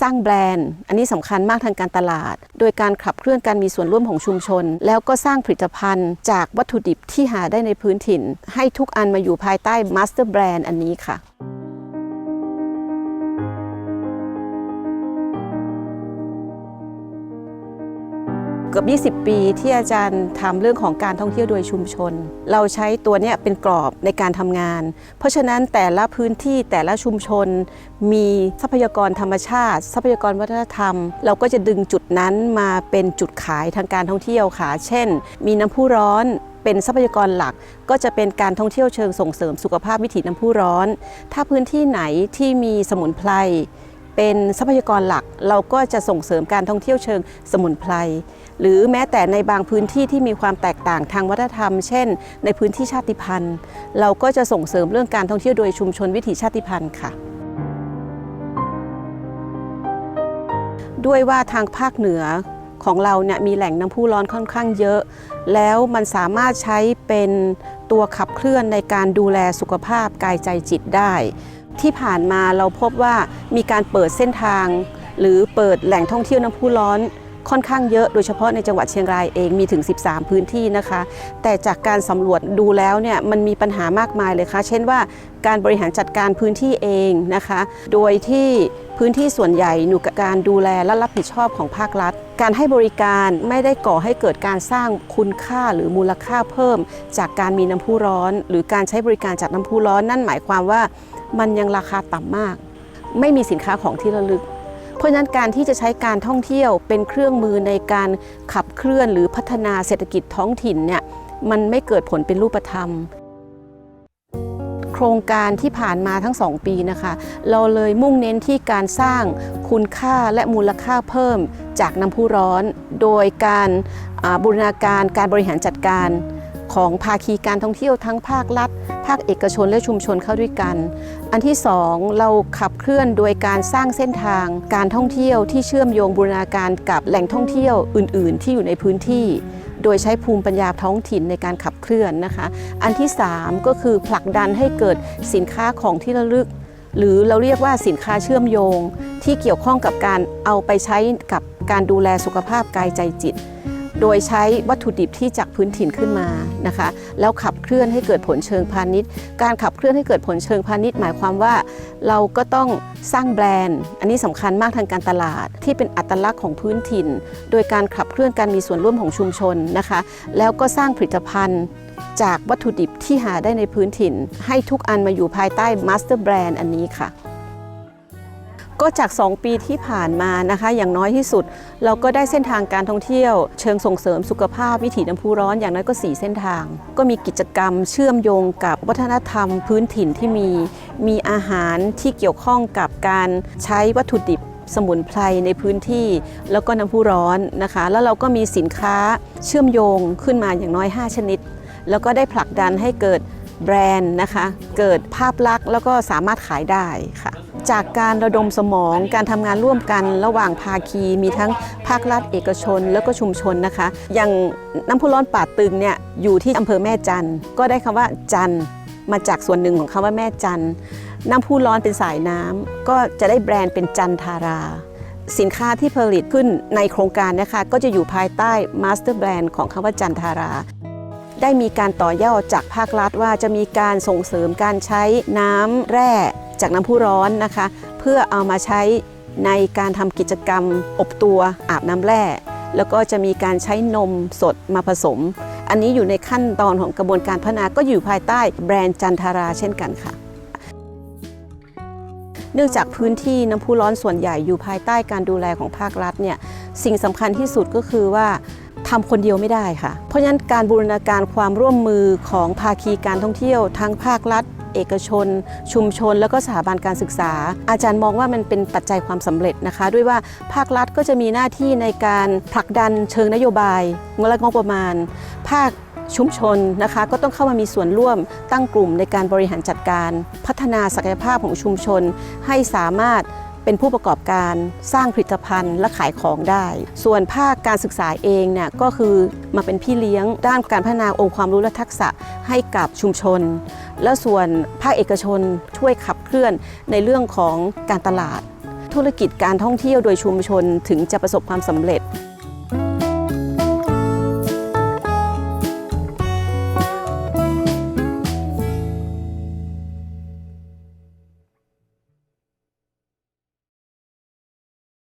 สร้างแบรนด์ อันนี้สำคัญมากทางการตลาด โดยการขับเคลื่อนการมีส่วนร่วมของชุมชน แล้วก็สร้างผลิตภัณฑ์ จากวัตถุดิบที่หาได้ในพื้นถิ่น ให้ทุกอันมาอยู่ภายใต้มาสเตอร์แบรนด์อันนี้ค่ะ กือบ 20 ปีที่อาจารย์ทำเรื่องของการท่องเที่ยวโดยชุมชน เราใช้ตัวนี้เป็นกรอบในการทำงาน เพราะฉะนั้นแต่ละพื้นที่แต่ละชุมชน มีทรัพยากรธรรมชาติ ทรัพยากรวัฒนธรรม เราก็จะดึงจุดนั้นมาเป็นจุดขายทางการท่องเที่ยวค่ะ เช่น มีน้ำพุร้อนเป็นทรัพยากรหลักก็จะเป็นการท่องเที่ยวเชิงส่งเสริมสุขภาพวิถีน้ำพุร้อน ถ้าพื้นที่ไหนที่มีสมุนไพร เป็นทรัพยากรหลัก เราก็จะส่งเสริมการท่องเที่ยวเชิงสมุนไพรหรือแม้แต่ในบางพื้นที่ที่มีความแตกต่างทางวัฒนธรรม เช่น ในพื้นที่ชาติพันธุ์ เราก็จะส่งเสริมเรื่องการท่องเที่ยวโดยชุมชนวิถีชาติพันธุ์ค่ะด้วยว่าทางภาคเหนือของเราเนี่ยมีแหล่งน้ำพุร้อนค่อนข้างเยอะ แล้วมันสามารถใช้เป็นตัวขับเคลื่อนในการดูแลสุขภาพกายใจจิตได้ ที่ผ่านมาเราพบว่ามีการเปิดเส้นทาง หรือเปิดแหล่งท่องเที่ยวน้ำพุร้อน ค่อนข้างเยอะโดยเฉพาะในจังหวัดเชียงรายเองมีถึง 13 พื้นที่นะคะ แต่จากการสำรวจดูแล้วเนี่ยมันมีปัญหามากมายเลยค่ะ เช่นว่าการบริหารจัดการพื้นที่เองนะคะ โดยที่พื้นที่ส่วนใหญ่อยู่กับการดูแลและรับผิดชอบของภาครัฐ การให้บริการไม่ได้ก่อให้เกิดการสร้างคุณค่าหรือมูลค่าเพิ่ม จากการมีน้ำพุร้อน หรือการใช้บริการจากน้ำพุร้อน นั่นหมายความว่ามันยังราคาต่ำมาก ไม่มีสินค้าของที่ระลึก เพราะฉะนั้นการที่จะใช้การท่องเที่ยวเป็นเครื่องมือในการขับเคลื่อนหรือพัฒนาเศรษฐกิจท้องถิ่นเนี่ยมันไม่เกิดผลเป็นรูปธรรม โครงการที่ผ่านมาทั้ง2ปีนะคะ เราเลยมุ่งเน้นที่การสร้างคุณค่าและมูลค่าเพิ่มจากน้ำพุร้อน โดยการบูรณาการการบริหารจัดการ ของภาคีการท่องเที่ยวทั้งภาครัฐ ภาคเอกชนและชุมชนเข้าด้วยกัน อันที่สองเราขับเคลื่อนโดยการสร้างเส้นทางการท่องเที่ยวที่เชื่อมโยงบูรณาการกับแหล่งท่องเที่ยวอื่น ๆ ที่อยู่ในพื้นที่ โดยใช้ภูมิปัญญาท้องถิ่นในการขับเคลื่อนนะคะ อันที่ 3 ก็คือผลักดันให้เกิดสินค้าของที่ระลึก หรือเราเรียกว่าสินค้าเชื่อมโยง ที่เกี่ยวข้องกับการเอาไปใช้กับการดูแลสุขภาพกายใจจิต โดยใช้วัตถุดิบที่จากพื้นถิ่นขึ้นมานะคะ แล้วขับเคลื่อนให้เกิดผลเชิงพาณิชย์ การขับเคลื่อนให้เกิดผลเชิงพาณิชย์ หมายความว่าเราก็ต้องสร้างแบรนด์ อันนี้สำคัญมากทางการตลาดที่เป็นอัตลักษณ์ของพื้นถิ่น โดยการขับเคลื่อนการมีส่วนร่วมของชุมชนนะคะ แล้วก็สร้างผลิตภัณฑ์จากวัตถุดิบที่หาได้ในพื้นถิ่น ให้ทุกอันมาอยู่ภายใต้มาสเตอร์แบรนด์อันนี้ค่ะ ก็จาก 2 ปีที่ผ่านมานะคะ อย่างน้อยที่สุด เราก็ได้เส้นทางการท่องเที่ยว เชิงส่งเสริมสุขภาพวิถีน้ำพุร้อนอย่างน้อยก็ 4 เส้นทาง ก็มีกิจกรรมเชื่อมโยงกับวัฒนธรรมพื้นถิ่นที่มี มีอาหารที่เกี่ยวข้องกับการใช้วัตถุดิบสมุนไพรในพื้นที่ แล้วก็น้ำพุร้อนนะคะ แล้วเราก็มีสินค้าเชื่อมโยงขึ้นมาอย่างน้อย 5 ชนิด แล้วก็ได้ผลักดันให้เกิดแบรนด์นะคะ เกิดภาพลักษณ์แล้วก็สามารถขายได้ค่ะ จากการระดมสมองการทำงานร่วมกันระหว่างภาคีมีทั้งภาครัฐเอกชน แล้วก็ชุมชนนะคะ อย่างน้ำพุร้อนป่าตึงเนี่ยอยู่ที่อำเภอแม่จันทร์ก็ได้คำว่าจันทร์มาจากส่วนหนึ่งของคำว่าแม่จันทร์น้ำพุร้อนเป็นสายน้ำก็จะได้แบรนด์เป็นจันทาราสินค้าที่ผลิตขึ้นในโครงการนะคะก็จะอยู่ภายใต้มาสเตอร์แบรนด์ของคำว่าจันทารา ได้มีการต่อยอดจากภาครัฐว่าจะมีการส่งเสริมการใช้น้ำแร่ จากน้ำพุร้อนนะคะ เพื่อเอามาใช้ในการทำกิจกรรม อบตัวอาบน้ำแร่แล้วก็จะมีการใช้นมสดมาผสม อันนี้อยู่ในขั้นตอนของกระบวนการพัฒนาก็อยู่ภายใต้แบรนด์จันทาราเช่นกันค่ะ เนื่องจากพื้นที่น้ำพุร้อนส่วนใหญ่อยู่ภายใต้การดูแลของภาครัฐเนี่ยสิ่งสำคัญที่สุดก็คือว่าทำคนเดียวไม่ได้ค่ะ เพราะฉะนั้นการบูรณาการความร่วมมือของภาคีการท่องเที่ยวทั้งภาครัฐ เอกชน ชุมชน แล้วก็สถาบันการศึกษา อาจารย์มองว่ามันเป็นปัจจัยความสำเร็จนะคะ ด้วยว่าภาครัฐก็จะมีหน้าที่ในการผลักดันเชิงนโยบายและงบประมาณ ภาคชุมชนนะคะก็ต้องเข้ามามีส่วนร่วมตั้งกลุ่มในการบริหารจัดการ พัฒนาศักยภาพของชุมชน ให้สามารถเป็นผู้ประกอบการสร้างผลิตภัณฑ์และขายของได้ ส่วนภาคการศึกษาเองเนี่ยก็คือมาเป็นพี่เลี้ยงด้านการพัฒนาองค์ความรู้และทักษะให้กับชุมชน และส่วนภาคเอกชนช่วยขับเคลื่อนในเรื่องของการตลาด ธุรกิจการท่องเที่ยวโดยชุมชนถึงจะประสบความสำเร็จ